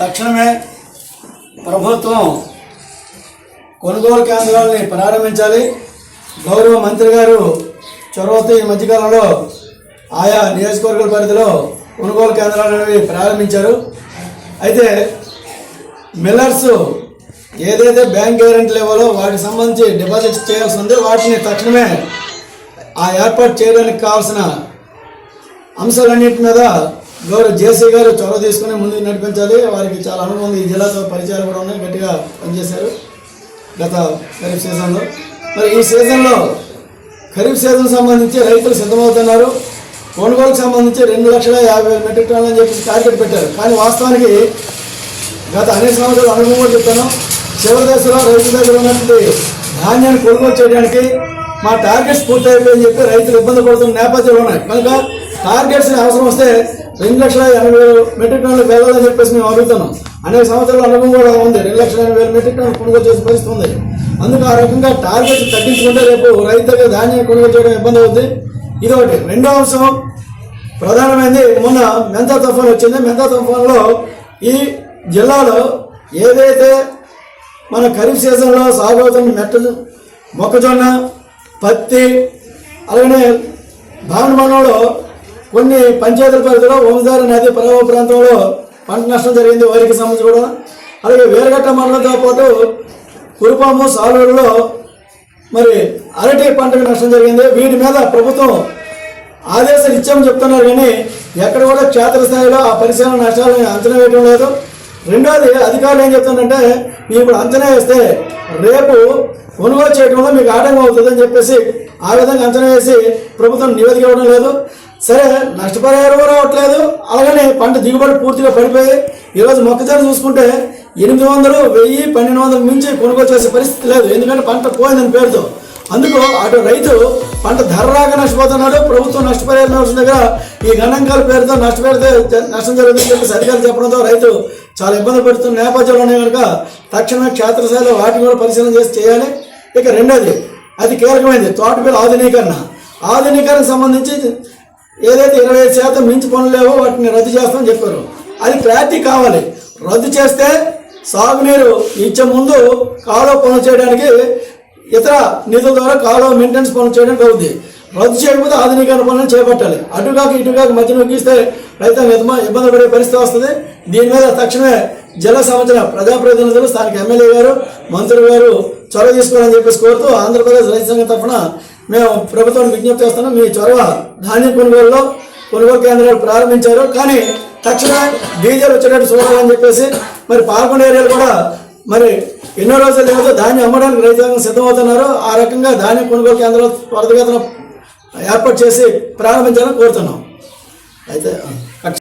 తక్షణమే ప్రభుత్వం కొనుగోలు కేంద్రాలని ప్రారంభించాలి. గౌరవ మంత్రి గారు చొరవతో ఈ మధ్యకాలంలో ఆయా నియోజకవర్గాల పరిధిలో కొనుగోలు కేంద్రాలు అనేవి ప్రారంభించారు. అయితే మిల్లర్స్ ఏదైతే బ్యాంక్ గ్యారెంటీలు ఇవ్వాలో వాటికి సంబంధించి డిపాజిట్ చేయాల్సి ఉంది వాటిని తక్షణమే ఆ ఏర్పాటు చేయడానికి కావాల్సిన అంశాలన్నింటి మీద గౌరవ జేసీ గారు చొరవ తీసుకుని ముందుకు నడిపించాలి. వారికి చాలా అనుభవం ఉంది. ఈ జిల్లాతో పరిచయాలు కూడా ఉన్నాయి. గట్టిగా పనిచేశారు. గత ఖరీఫ్ సీజన్లో. మరి ఈ సీజన్లో ఖరీఫ్ సీజన్ సంబంధించి రైతులు సిద్ధమవుతున్నారు. కొనుగోలుకు సంబంధించి రెండు లక్షల యాభై వేల మెట్రిక్ టన్నులు అని చెప్పి టార్గెట్ పెట్టారు. కానీ వాస్తవానికి గత అనేక సంవత్సరాల అనుభవం కూడా చెప్తాను చివరి దశలో రైతు దగ్గర ఉన్నటువంటి ధాన్యాన్ని కొనుగోలు చేయడానికి మా టార్గెట్స్ పూర్తయిపోయి చెప్పి రైతులు ఇబ్బంది పడుతున్న నేపథ్యంలో ఉన్నాయి. కనుక టార్గెట్స్ అవసరం వస్తే రెండు లక్షల ఎనభై వేలు మెట్రిక్ టన్నులు వెళ్ళాలని చెప్పేసి మేము అడుగుతున్నాం. అనేక సంవత్సరాల అనుభవం కూడా ఉంది. రెండు లక్షల ఎనభై వేల మెట్రిక్ టన్నులు కొనుగోలు చేసే పరిస్థితి ఉంది. అందుకు ఆ రకంగా టార్గెట్స్ తగ్గించుకుంటే రేపు రైతులకు ధాన్యం కొనుగోలు చేయడం ఇబ్బంది అవుతుంది ఇది ఒకటి. రెండో అంశం ప్రధానమైనది మొన్న మెంతా తుఫాన్ వచ్చింది. మెంతా తుఫాన్లో ఈ జిల్లాలో ఏదైతే మన ఖరీఫ్ సీజన్లో సాగు అవుతున్న మెట్ట మొక్కజొన్న పత్తి అలాగే భావన మనలో కొన్ని పంచాయతీల పరిధిలో వంశధార నది ప్రభావ ప్రాంతంలో పంట నష్టం జరిగింది. వారికి సంబంధించి కూడా. అలాగే వేరగట్ట మండలంతో పాటు కురుపాము సాలూరులో మరి అరటి పంటకు నష్టం జరిగింది. వీటి మీద ప్రభుత్వం ఆదేశాలు ఇచ్చామని చెప్తున్నారు కానీ ఎక్కడ కూడా క్షేత్రస్థాయిలో ఆ పరిశ్రమ నష్టాలను అంచనా వేయడం లేదు. రెండోది అధికారులు ఏం చెప్తుందంటే మీరు ఇప్పుడు అంచనా వేస్తే రేపు కొనుగోలు చేయడంలో మీకు ఆటంకం అవుతుందని చెప్పేసి ఆ విధంగా అంచనా వేసి ప్రభుత్వం నివేదిక ఇవ్వడం లేదు. సరే నష్టపరిహారం కూడా రావట్లేదు అలాగనే పంట దిగుబడి పూర్తిగా పడిపోయి ఈరోజు మొక్కజొన్న చూసుకుంటే ఎనిమిది వందలు వెయ్యి పన్నెండు వందలు మించి కొనుగోలు చేసే పరిస్థితి లేదు. ఎందుకంటే పంట పోయిందని పేరుతో. అందుకు అటు రైతు పంట ధర రాక నష్టపోతున్నాడు. ప్రభుత్వం నష్టపరిహారం దగ్గర ఈ గణాంకాల పేరుతో నష్టపెడితే నష్టం జరుగుతుందని చెప్పి అధికారులు చెప్పడంతో రైతు చాలా ఇబ్బంది పడుతున్న నేపథ్యంలో ఉన్నాయి కనుక తక్షణమే క్షేత్రస్థాయిలో వాటిని కూడా పరిశీలన చేసి చేయాలి. ఇక రెండోది అది కీలకమైనది తోటపల్లి ఆధునీకరణ. ఆధునీకరణకు సంబంధించి ఏదైతే ఇరవై ఐదు శాతం మించి పనులు లేవో వాటిని రద్దు చేస్తామని చెప్పారు. అది క్లారిటీ కావాలి. రద్దు చేస్తే సాగునీరు ఇచ్చే ముందు కాలువ పనులు చేయడానికి ఇతర నిధుల ద్వారా కాలువ మెయింటెనెన్స్ పనులు చేయడానికి అవుతుంది రద్దు చేయకపోతే ఆధునీకరణ పనులు చేపట్టాలి. అటుగాక ఇటుగాక మధ్య నొక్కిస్తే రైతాంగ ఇబ్బంది ఇబ్బంది పడే పరిస్థితి వస్తుంది. దీని మీద తక్షణమే జిల్లా సంబంధించిన ప్రజాప్రతినిధులు స్థానిక ఎమ్మెల్యే గారు మంత్రులు గారు చొరవ తీసుకోవాలని చెప్పేసి కోరుతూ ఆంధ్రప్రదేశ్ రైతు సంఘం తరఫున మేము ప్రభుత్వానికి విజ్ఞప్తి చేస్తున్నాం. మీ చొరవ ధాన్యం కొనుగోలులో కొనుగోలు కేంద్రాలు ప్రారంభించారు. కానీ తక్షణమే డీజిల్ వచ్చేటట్టు చూడాలని చెప్పేసి మరి పాల్గొండ ఏరియాలు కూడా మరి ఎన్నో రోజులు లేదో. ధాన్యం అమ్మడానికి రైతాంగం సిద్ధమవుతున్నారు. ఆ రకంగా ధాన్యం కొనుగోలు కేంద్రాలు త్వరితగతిన ఏర్పాటు చేసి ప్రారంభించాలని కోరుతున్నాం. అయితే కట్